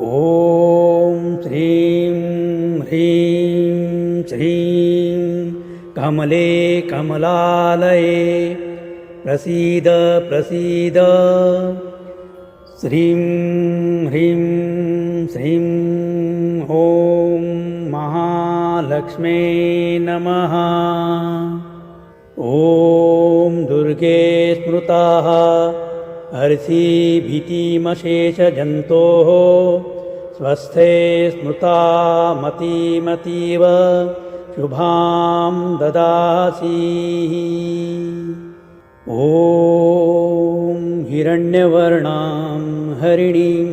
ॐ श्रीं ह्रीं श्रीं कमले कमलालये प्रसीद प्रसीद। श्रीं ह्रीं श्रीं ॐ महालक्ष्मे नमः। ॐ दुर्गे स्मृताः हर्षि भीतिमशेषजन्तोः स्वस्थे स्मृता मतिमतीव शुभां ददासि। ॐ हिरण्यवर्णां हरिणीं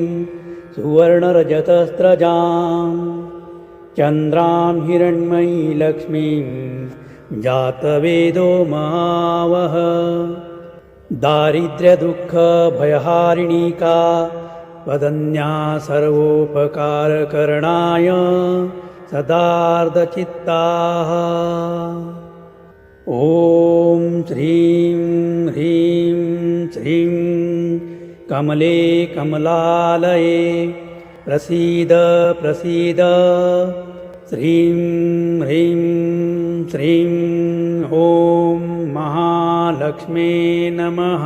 सुवर्णरजतस्रजां चन्द्रां हिरण्मयी लक्ष्मीं जातवेदो महावह दारिद्र्यदुःखभयहारिणीका वदन्या सर्वोपकारकरणाय सदार्धचित्ताः। ॐ श्रीं ह्रीं श्रीं कमले कमलालये प्रसीद प्रसीद। श्रीं ह्रीं श्रीं महालक्ष्मे नमः।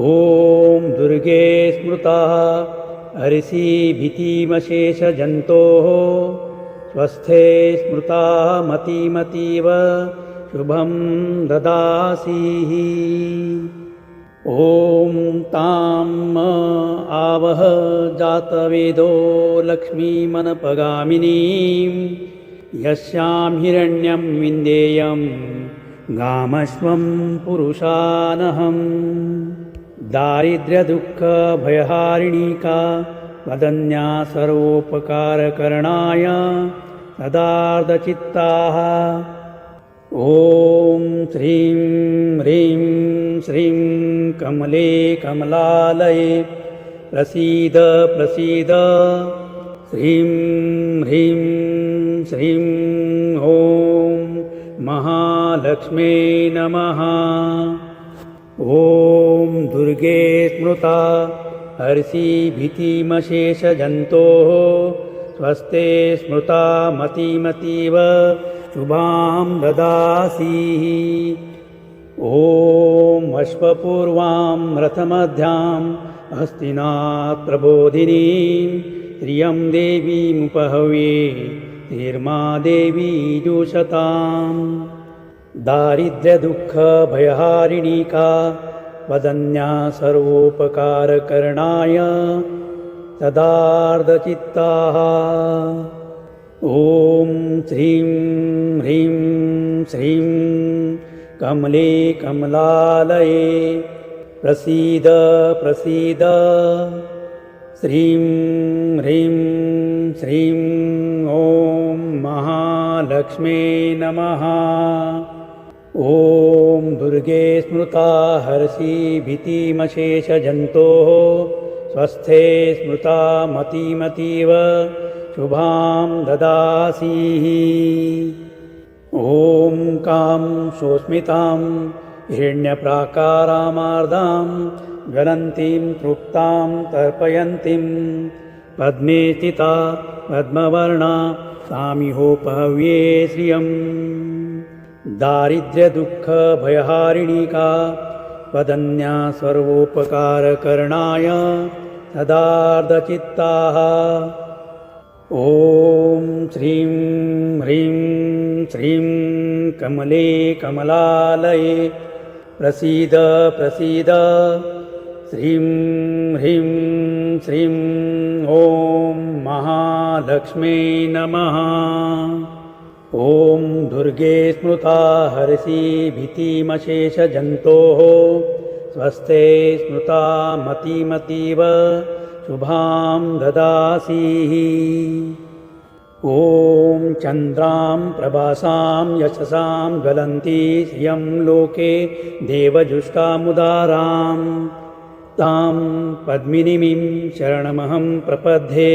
ॐ दुर्गे स्मृता हरिषि भीतिमशेषजन्तोः स्वस्थे स्मृता मतिमतीव शुभं ददासि। ॐ ताम् आवह जातवेदो लक्ष्मीमनपगामिनीं यस्यां हिरण्यं विन्देयं गामश्वं पुरुषानहम् दारिद्र्यदुःखभयहारिणीका वदन्या सर्वोपकारकरणाय सदार्धचित्ताः। ॐ श्रीं ह्रीं श्रीं कमले कमलालये प्रसीद प्रसीद। श्रीं ह्रीं श्रीं ॐ महालक्ष्मे नमः। ॐ दुर्गे स्मृता हर्षि भीतिमशेषजन्तोः स्वस्ते स्मृता मतिमतीव शुभां ददासि। ॐ अश्वपूर्वां रथमध्यां हस्तिनात् प्रबोधिनीं श्रियं देवीमुपहव्ये धीर्मा देवी जुषताम्। दारिद्र्यदुःखभयहारिणीका वदन्या सर्वोपकारकरणाय सदार्धचित्ताः ॐ श्रीं ह्रीं श्रीं कमले कमलालये प्रसीद प्रसीद श्रीं ह्रीं श्रीं ॐ महालक्ष्मे नमः। ॐ दुर्गे स्मृता हर्षि भीतिमशेषजन्तोः स्वस्थे स्मृता मतिमतीव शुभां ददासि। ॐ कां सोऽस्मितां हिरण्यप्राकारामार्दां ज्वलन्तीं तृप्तां तर्पयन्तीं पद्मे स्थिता पद्मवर्णा सामिहोपहव्ये श्रियम्। दारिद्र्यदुःखभयहारिणीका वदन्या सर्वोपकारकरणाय सदार्धचित्ताः। ॐ श्रीं ह्रीं श्रीं कमले कमलालये प्रसीद प्रसीद। श्रीं ह्रीं श्रीं ॐ महालक्ष्मे नमः। ॐ दुर्गे स्मृता हर्षि भीतिमशेषजन्तोः स्वस्थे स्मृता मतिमतीव। शुभां ददासि ॐ चन्द्रां प्रभासां यशसां ज्वलन्ती श्रियं लोके देवजुष्टामुदारां तां पद्मिनीं शरणमहं प्रपद्ये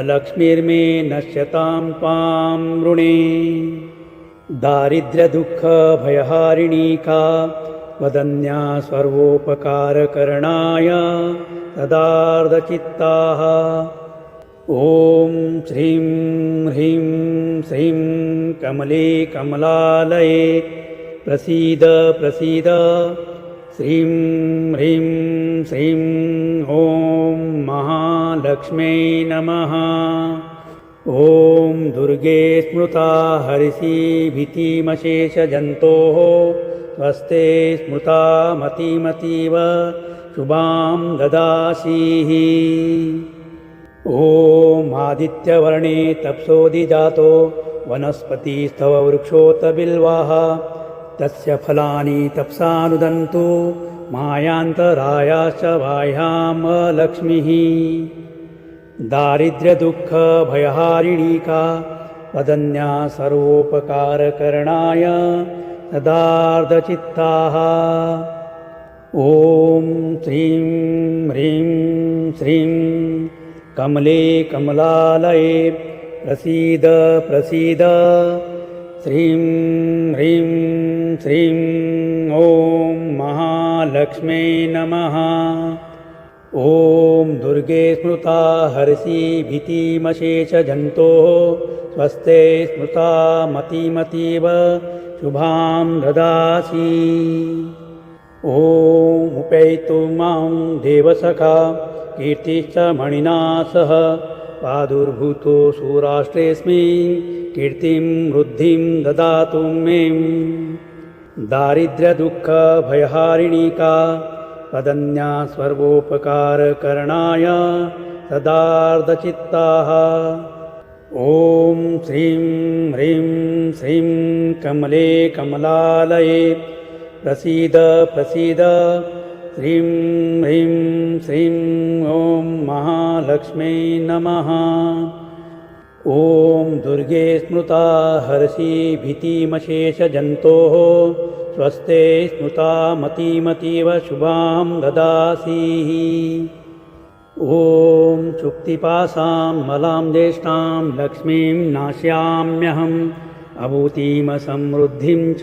अलक्ष्मीर्मे नश्यतां त्वां ऋणे दारिद्र्यदुःखभयहारिणीका वदन्या सर्वोपकारकरणाय तदार्धचित्ताः ॐ श्रीं ह्रीं श्रीं कमले कमलालये प्रसीद प्रसीद। श्रीं ह्रीं श्रीं ॐ महालक्ष्मै नमः। ॐ दुर्गे स्मृता हरिषी भीतिमशेषजन्तोः स्वस्ते स्मृता मतिमतीव शुभां ददासीः ॐ आदित्यवर्णे तप्सोदिजातो वनस्पतिस्तव वृक्षोत बिल्वाः तस्य फलानि तप्सानुदन्तु मायान्तरायाश्च बाह्यामलक्ष्मीः दारिद्र्यदुःखभयहारिणीका वदन्या सर्वोपकारकरणाय तदार्धचित्ताः ॐ श्रीं ह्रीं श्रीं कमले कमलालये प्रसीद प्रसीद। श्रीं ह्रीं श्रीं ॐ महालक्ष्मै नमः। ॐ दुर्गे स्मृता हर्षि भीतिमशेषजन्तोः स्वस्ते स्मृता मतिमतीव शुभां ददासि। ॐ उपैतु मां देवसखा कीर्तिश्च मणिना सह। प्रादुर्भूतो सुराष्ट्रेऽस्मिन् कीर्तिं वृद्धिं ददातु मे। दारिद्र्यदुःखभयहारिणीका वदन्या सर्वोपकारकरणाय तदार्धचित्ताः ॐ श्रीं ह्रीं श्रीं कमले कमलालये। प्रसीद प्रसीद श्रीं ह्रीं श्रीं ॐ महालक्ष्मै नमः। ॐ दुर्गे स्मृता हर्षि भीतिमशेषजन्तोः स्वस्ते स्मृता मतिमतीव शुभां ददासीः। ॐ चुक्तिपासां मलां ज्येष्ठां लक्ष्मीं नाश्याम्यहम् अभूतिमसमृद्धिं च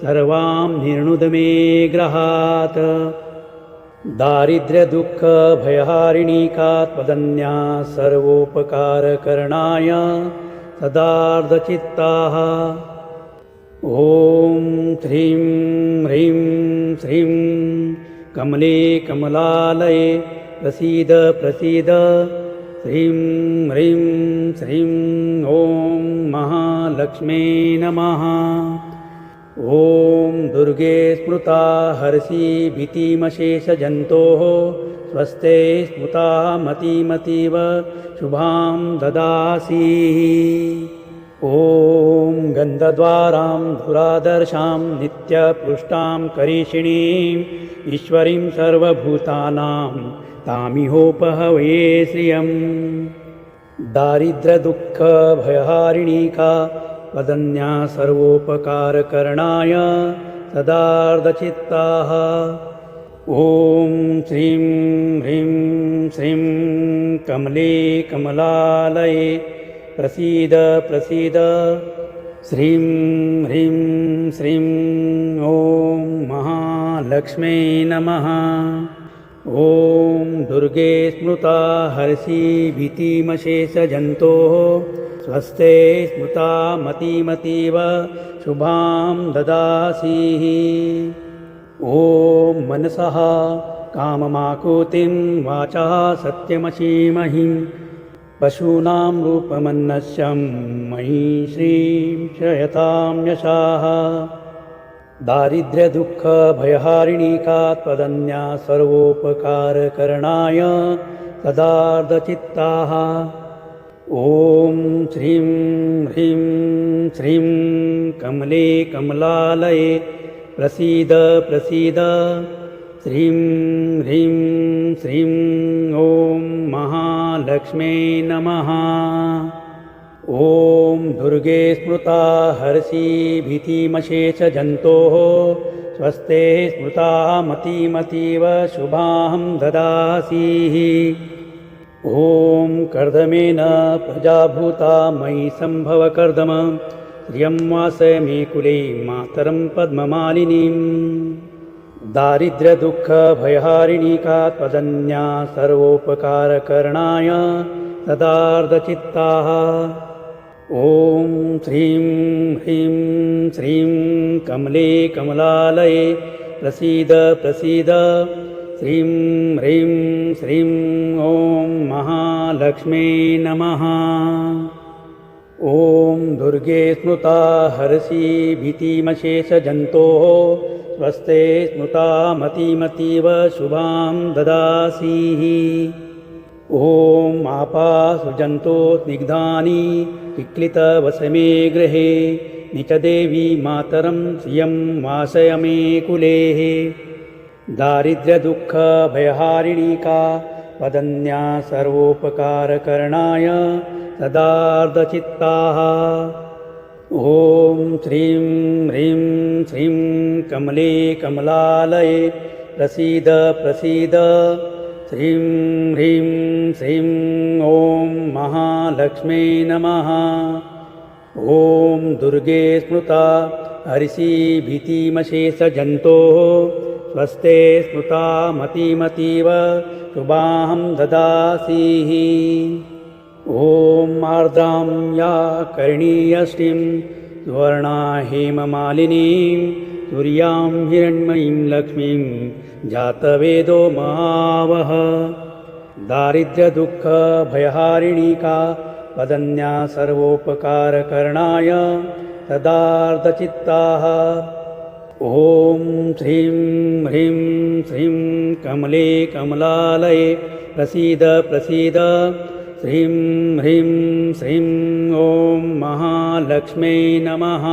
सर्वां निर्णुद मे ग्रहात् दारिद्र्यदुःखभयहारिणीका त्वदन्या सर्वोपकारकरणाय तदार्धचित्ताः ॐ श्रीं ह्रीं श्रीं कमले कमलालये प्रसीद प्रसीद। श्रीं ह्रीं श्रीं ॐ महालक्ष्मै नमः ॐ दुर्गे स्मृता हर्षि भीतिमशेषजन्तोः स्वस्ते स्मृता मतिमतीव शुभां ददासीः। ॐ गन्धद्वारां धुरादर्शां नित्यपृष्टां करीषिणीम् ईश्वरीं सर्वभूतानां तामिहोपहवे श्रियम्। दारिद्र्यदुःखभयहारिणीका वदन्या सर्वोपकारकरणाय सदार्धचित्ताः। ॐ श्रीं ह्रीं श्रीं कमले कमलालये प्रसीद प्रसीद। श्रीं ह्रीं श्रीं ॐ महालक्ष्मै नमः। ॐ दुर्गे स्मृता हर्षि भीतिमशेषजन्तोः स्वस्ते स्मृता मतिमतीव शुभां ददासीः। ॐ मनसः काममाकुतिं वाचः सत्यमशीमहिं। पशूनां रूपमन्नस्यं मयि श्रीं शयतां यशाः दारिद्र्यदुःखभयहारिणीका त्वदन्या सर्वोपकारकरणाय तदार्धचित्ताः ॐ श्रीं ह्रीं श्रीं कमले कमलालये प्रसीद प्रसीद। श्रीं ह्रीं श्रीं ॐ महालक्ष्मै नमः। ॐ दुर्गे स्मृता हर्षि भीतिमशेषजन्तोः स्वस्ते स्मृता मतिमतीव शुभां ददासीः ॐ कर्दमेन प्रजाभूता मयि सम्भवकर्दम श्रियं वास मे कुले मातरं पद्ममालिनीम् दारिद्र्यदुःखभयहारिणी का त्वदन्या सर्वोपकारकरणाय सदार्धचित्ताः। ॐ श्रीं ह्रीं श्रीं कमले कमलालये प्रसीद प्रसीद श्रीं ह्रीं श्रीं ॐ महालक्ष्मी नमः। ॐ दुर्गे स्मृता हर्षि भीतिमशेषजन्तोः स्वस्ते स्मृता मतिमतीव शुभां ददासीः। ॐ आपासु जन्तो स्निग्धानि विक्लितवसमे गृहे निचदेवी मातरं श्रियं वासय मे कुलेः दारिद्र्यदुःखभयहारिणी का वदन्या सर्वोपकारकरणाय सदार्धचित्ताः। ॐ श्रीं ह्रीं श्रीं कमले कमलालये प्रसीद प्रसीद। श्रीं ह्रीं श्रीं ॐ महालक्ष्मी नमः। ॐ दुर्गे स्मृता हरिषि भीतिमशेषजन्तोः स्वस्ते स्मृता मतिमतीव शुभां ददासीः। ॐ आर्द्रां या करणीयश्रीं सुवर्णा हेममालिनीं तुर्यां हिरण्मयीं लक्ष्मीं जातवेदो मावह। दारिद्र्यदुःखभयहारिणी का वदन्या सर्वोपकारकरणाय सदार्धचित्ताः ॐ श्रीं ह्रीं श्रीं कमले कमलालये प्रसीद प्रसीद। श्रीं ह्रीं श्रीं ॐ महालक्ष्मी नमः।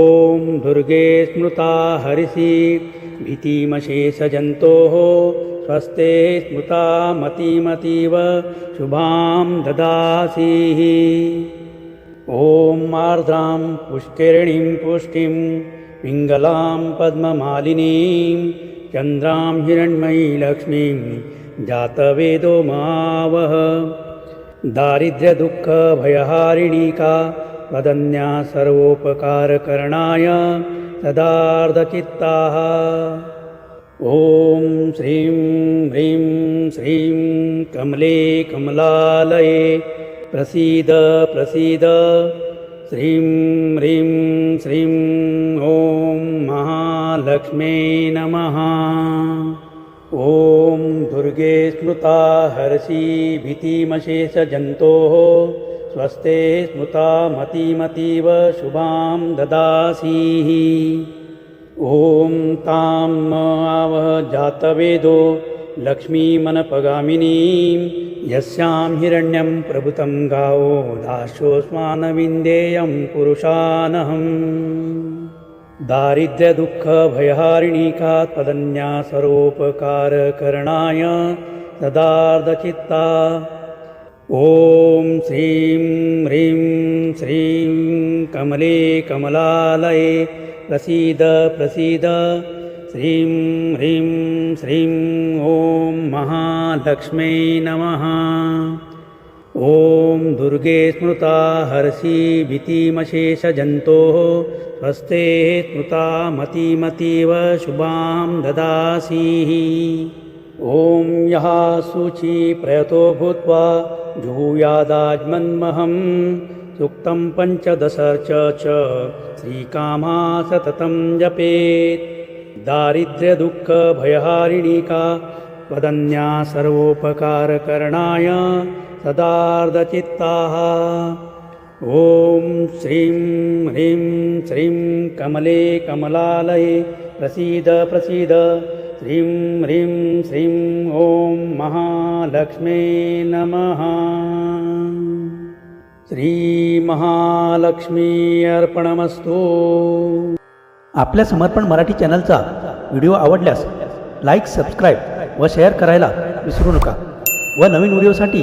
ॐ दुर्गे स्मृता हरिषि भीतिमशेषजन्तोः स्वस्ते स्मृता मतिमतीव शुभां ददासीः। ॐ आर्द्रां पुष्करिणीं पुष्टिं पिङ्गलां पद्ममालिनीं चन्द्रां हिरण्मयी लक्ष्मीं जातवेदो मावह। दारिद्र्यदुःखभयहारिणी का वदन्या सर्वोपकारकरणाय सदार्धचित्ताः। ॐ श्रीं ह्रीं श्रीं कमले कमलालये प्रसीद प्रसीद। श्रीं ह्रीं श्रीं महालक्ष्मी नमः ॐ दुर्गे स्मृता हर्षि भीतिमशेषजन्तोः स्वस्ते स्मृता मतिमतीव शुभां ददासीः। ॐ तां आवह जातवेदो लक्ष्मीमनपगामिनीं। यस्यां हिरण्यं प्रभुतं गावो दास्योऽस्मानविन्देयं पुरुषानहम्। दारिद्र्यदुःखभयहारिणी का त्वदन्या सर्वोपकारकरणाय सदार्धचित्ता। ॐ श्रीं ह्रीं श्रीं कमले कमलालये प्रसीद प्रसीद। श्रीं ह्रीं श्रीं ॐ महालक्ष्मी नमः ॐ दुर्गे स्मृता हर्षि भीतिमशेषजन्तोः स्वस्ते स्मृता मतिमतीव शुभां ददासीः। ॐ यः शुचि प्रयतो भूत्वा जुहूयादाज्मन्महं सुक्तं पञ्चदशर्च श्रीकामा सततं जपेत्। दारिद्र्यदुःखभयहारिणी का वदन्या सर्वोपकारकरणाय सदार्धचित्ताः। ॐ श्रीं ह्रीं श्रीं कमले कमलालये प्रसीद प्रसीद। श्रीं ह्रीं श्रीं ॐ महालक्ष्मे नमः। श्रीमहालक्ष्मी अर्पणमस्तु। आपल्या समर्पण मराठी चॅनलचा व्हिडिओ आवडल्यास लाईक सबस्क्राईब व शेअर करायला विसरू नका व नवीन व्हिडिओसाठी